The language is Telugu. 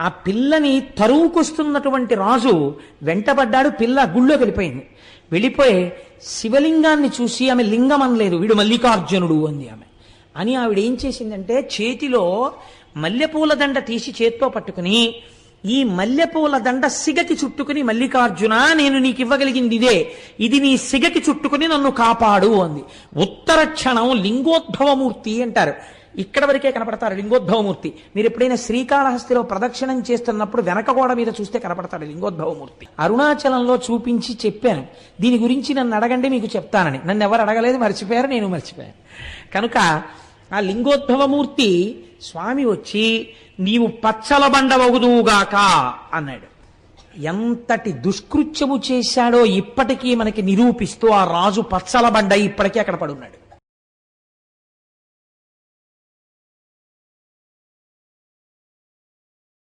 ఆ పిల్లని తరువుకొస్తున్నటువంటి రాజు వెంటబడ్డాడు పిల్ల గుళ్ళో వెళ్ళిపోయింది. వెళ్ళిపోయి శివలింగాన్ని చూసి ఆమె లింగం అనలేదు. వీడు మల్లికార్జునుడు అంది ఆమె. అని ఆవిడ ఏం చేసిందంటే చేతిలో మల్లెపూల దండ తీసి చేత్తో పట్టుకుని ఈ మల్లెపూల దండ సిగకి చుట్టుకుని మల్లికార్జున నేను నీకు ఇవ్వగలిగింది ఇదే. ఇది నీ సిగకి చుట్టుకుని నన్ను కాపాడు అంది. ఉత్తర క్షణం లింగోద్భవమూర్తి అంటారు. ఇక్కడ వరకే కనపడతారు లింగోద్భవమూర్తి. మీరు ఎప్పుడైనా శ్రీకాళహస్తిలో ప్రదక్షిణం చేస్తున్నప్పుడు వెనక గోడ మీద చూస్తే కనపడతాడు లింగోద్భవమూర్తి. అరుణాచలంలో చూపించి చెప్పాను. దీని గురించి నన్ను అడగండి మీకు చెప్తానని. నన్ను ఎవరు అడగలేదు మర్చిపోయారు నేను మర్చిపోయాను. కనుక ఆ లింగోద్భవమూర్తి స్వామి వచ్చి నీవు పచ్చల బండవగుదువుగాక అన్నాడు. ఎంతటి దుష్కృత్యము చేశాడో ఇప్పటికీ మనకి నిరూపిస్తూ ఆ రాజు పచ్చల బండ ఇప్పటికీ అక్కడ పడున్నాడు.